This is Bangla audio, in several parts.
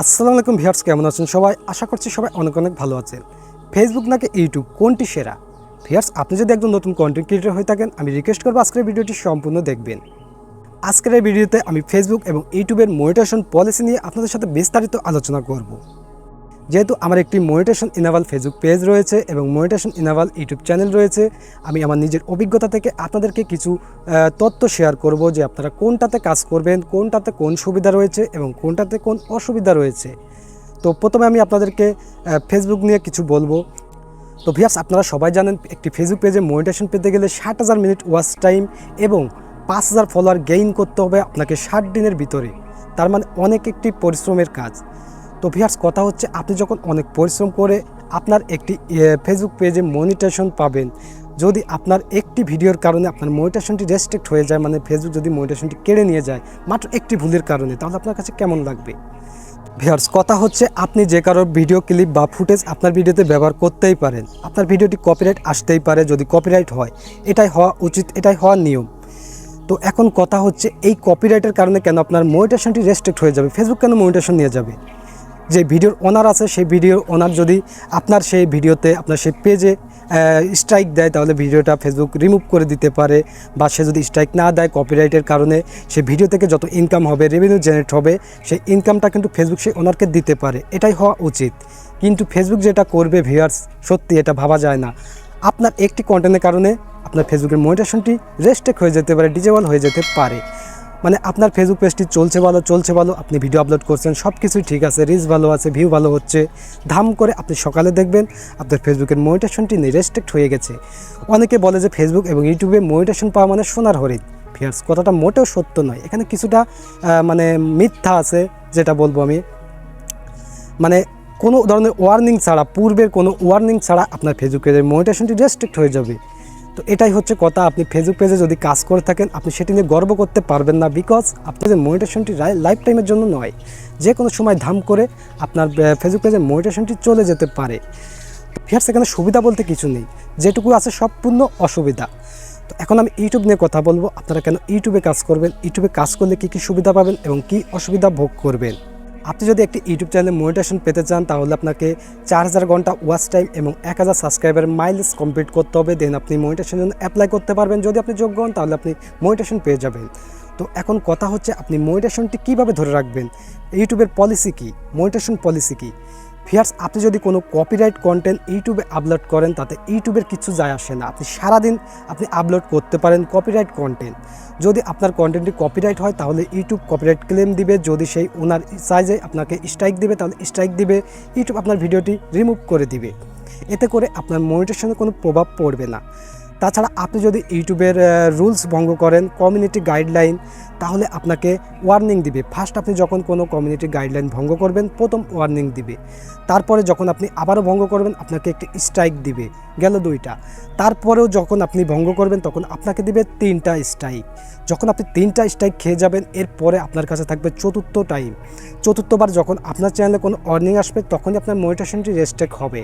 আসসালামু আলাইকুম ভিউয়ার্স, কেমন আছেন সবাই? আশা করছি সবাই অনেক অনেক ভালো আছেন। ফেসবুক নাকি ইউটিউব কোনটি সেরা? ভিউয়ার্স, আপনি যদি একজন নতুন কন্টেন্ট ক্রিয়েটর হয়ে থাকেন, আমি রিকোয়েস্ট করব আজকের ভিডিওটি সম্পূর্ণ দেখবেন। আজকের এই ভিডিওতে আমি ফেসবুক এবং ইউটিউবের মনিটেশন পলিসি নিয়ে আপনাদের সাথে বিস্তারিত আলোচনা করব। যেহেতু আমার একটি মনিটেশন ইনাভাল ফেসবুক পেজ রয়েছে এবং মনিটেশন ইনাভাল ইউটিউব চ্যানেল রয়েছে, আমি আমার নিজের অভিজ্ঞতা থেকে আপনাদেরকে কিছু তথ্য শেয়ার করব যে আপনারা কোনটাতে কাজ করবেন, কোনটাতে কোন সুবিধা রয়েছে এবং কোনটাতে কোন অসুবিধা রয়েছে। তো প্রথমে আমি আপনাদেরকে ফেসবুক নিয়ে কিছু বলব। তো ভিয়াস আপনারা সবাই জানেন একটি ফেসবুক পেজে মনিটেশন পেতে গেলে ষাট হাজার মিনিট ওয়াচ টাইম এবং পাঁচ হাজার ফলোয়ার গেইন করতে হবে আপনাকে ষাট দিনের ভিতরে। তার মানে অনেক একটি পরিশ্রমের কাজ। তো ভিয়ার্স কথা হচ্ছে আপনি যখন অনেক পরিশ্রম করে আপনার একটি ফেসবুক পেজে মনিটেশন পাবেন, যদি আপনার একটি ভিডিওর কারণে আপনার মনিটেশনটি রেস্ট্রিক্ট হয়ে যায় মানে ফেসবুক যদি মনিটেশনটি কেড়ে নিয়ে যায়, মাত্র একটি ভুলের কারণে, তাহলে আপনার কাছে কেমন লাগবে? ভিয়ার্স কথা হচ্ছে আপনি যে কারোর ভিডিও ক্লিপ বা ফুটেজ আপনার ভিডিওতে ব্যবহার করতেই পারেন, আপনার ভিডিওটি কপিরাইট আসতেই পারে যদি কপিরাইট হয়, এটাই হওয়া উচিত, এটাই হওয়ার নিয়ম। তো এখন কথা হচ্ছে এই কপিরাইটের কারণে কেন আপনার মনিটেশনটি রেস্ট্রিক্ট হয়ে যাবে ফেসবুক কেন মনিটেশন নিয়ে যাবে? যে ভিডিওর ওনার আছে, সেই ভিডিওর ওনার যদি আপনার সেই ভিডিওতে, আপনার সেই পেজে স্ট্রাইক দেয়, তাহলে ভিডিওটা ফেসবুক রিমুভ করে দিতে পারে বা সে যদি স্ট্রাইক না দেয় কপিরাইটের কারণে, সে ভিডিও থেকে যত ইনকাম হবে রেভিনিউ জেনারেট হবে, সেই ইনকামটা কিন্তু ফেসবুক সেই ওনারকে দিতে পারে। এটাই হওয়া উচিত। কিন্তু ফেসবুক যেটা করবে ভিউয়ার্স সত্যি এটা ভাবা যায় না। আপনার একটি কন্টেন্টের কারণে আপনার ফেসবুকের মনিটেশনটি রেস্ট্রিক্ট হয়ে যেতে পারে ডিজেবল হয়ে যেতে পারে। মানে আপনার ফেসবুক পেজটি চলছে ভালো চলছে ভালো, আপনি ভিডিও আপলোড করছেন সব কিছুই ঠিক আছে রিচ ভালো আছে ভিউ ভালো হচ্ছে, ধাম করে আপনি সকালে দেখবেন আপনার ফেসবুকের মনিটেশনটি রেস্ট্রিক্ট হয়ে গেছে। অনেকে বলে যে ফেসবুক এবং ইউটিউবে মনিটেশন পাওয়া মানে সোনার হরিণ। ফিয়ার্স কথাটা মোটেও সত্য নয়। এখানে কিছুটা মানে মিথ্যা আছে, যেটা বলব আমি। মানে কোনো ধরনের ওয়ার্নিং ছাড়া, পূর্বের কোনো ওয়ার্নিং ছাড়া আপনার ফেসবুক পেজের মনিটেশনটি রেস্ট্রিক্ট হয়ে যাবে। তো এটাই হচ্ছে কথা। আপনি ফেসবুক পেজে যদি কাজ করে থাকেন, আপনি সেটি নিয়ে গর্ব করতে পারবেন না বিকজ আপনাদের মনিটেশনটি লাইফ টাইমের জন্য নয়। যে কোনো সময় ধাম করে আপনার ফেসবুক পেজের মনিটেশনটি চলে যেতে পারে। ফিয়ার্স এখানে সুবিধা বলতে কিছু নেই। যেটুকু আছে সম্পূর্ণ অসুবিধা। তো এখন আমি ইউটিউব নিয়ে কথা বলব। আপনারা কেন ইউটিউবে কাজ করবেন? ইউটিউবে কাজ করলে কী কী সুবিধা পাবেন এবং কী অসুবিধা ভোগ করবেন? আপনি যদি একটি ইউটিউব চ্যানেলে মনিটেশন পেতে চান, তাহলে আপনাকে চার হাজার ঘণ্টা ওয়াচ টাইম এবং এক হাজার সাবস্ক্রাইবার মাইলেজ কমপ্লিট করতে হবে। দেন আপনি মনিটেশনের জন্য অ্যাপ্লাই করতে পারবেন। যদি আপনি যোগ্য হন, তাহলে আপনি মনিটেশন পেয়ে যাবেন। তো এখন কথা হচ্ছে, আপনি মনিটেশনটি কীভাবে ধরে রাখবেন? ইউটিউবের পলিসি কী? মনিটেশন পলিসি কী? ফিয়ার্স আপনি যদি কোনো কপিরাইট কন্টেন্ট ইউটিউবে আপলোড করেন, তাতে ইউটিউবের কিছু যায় আসে না। আপনি সারাদিন আপনি আপলোড করতে পারেন কপিরাইট কন্টেন্ট যদি আপনার কন্টেন্টটি কপিরাইট হয়, তাহলে ইউটিউব কপিরাইট ক্লেম দিবে। যদি সেই ওনার সাইজে আপনাকে স্ট্রাইক দিবে, তাহলে স্ট্রাইক দিবে। ইউটিউব আপনার ভিডিওটি রিমুভ করে দিবে। এতে করে আপনার মনিটেশনে কোনো প্রভাব পড়বে না। তাছাড়া আপনি যদি ইউটিউবের রুলস ভঙ্গ করেন কমিউনিটি গাইডলাইন তাহলে আপনাকে ওয়ার্নিং দিবে। ফার্স্ট আপনি যখন কোনো কমিউনিটি গাইডলাইন ভঙ্গ করবেন, প্রথম ওয়ার্নিং দিবে। তারপরে যখন আপনি আবারও ভঙ্গ করবেন, আপনাকে একটি স্ট্রাইক দিবে। গেল দুইটা। তারপরেও যখন আপনি ভঙ্গ করবেন, তখন আপনাকে দিবে তিনটা স্ট্রাইক যখন আপনি তিনটা স্ট্রাইক খেয়ে যাবেন, এরপরে আপনার কাছে থাকবে চতুর্থ টাইম চতুর্থবার যখন আপনার চ্যানেলে কোনো অর্নিং আসবে, তখনই আপনার মনিটেশনটি রেস্ট্রিক হবে।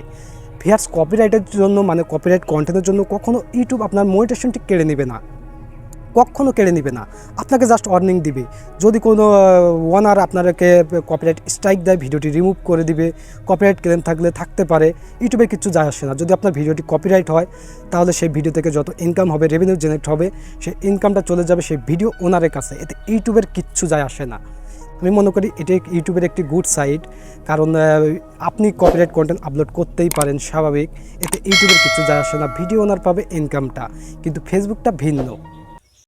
ভিয়ার্স কপিরাইটের জন্য মানে কপিরাইট কন্টেন্টের জন্য কখনও ইউটিউব আপনার মনিটেশনটি কেড়ে নেবে না। কখনো কেড়ে নেবে না। আপনাকে জাস্ট ওয়ার্নিং দিবে। যদি কোনো ওয়ানার আপনাকে কপিরাইট স্ট্রাইক দেয় ভিডিওটি রিমুভ করে দিবে কপিরাইট ক্লেম থাকলে থাকতে পারে ইউটিউবে কিছু যায় আসে না। যদি আপনার ভিডিওটি কপিরাইট হয়, তাহলে সেই ভিডিও থেকে যত ইনকাম হবে রেভিনিউ জেনারেট হবে, সেই ইনকামটা চলে যাবে সেই ভিডিও ওনারের কাছে। এতে ইউটিউবের কিচ্ছু যায় আসে না। আমি মনে করি এটি ইউটিউবের একটি গুড সাইট কারণ আপনি কপিরাইট কন্টেন্ট আপলোড করতেই পারেন স্বাভাবিক। এতে ইউটিউবের কিছু যায় আসে না ভিডিও ওনার পাবে ইনকামটা কিন্তু ফেসবুকটা ভিন্ন।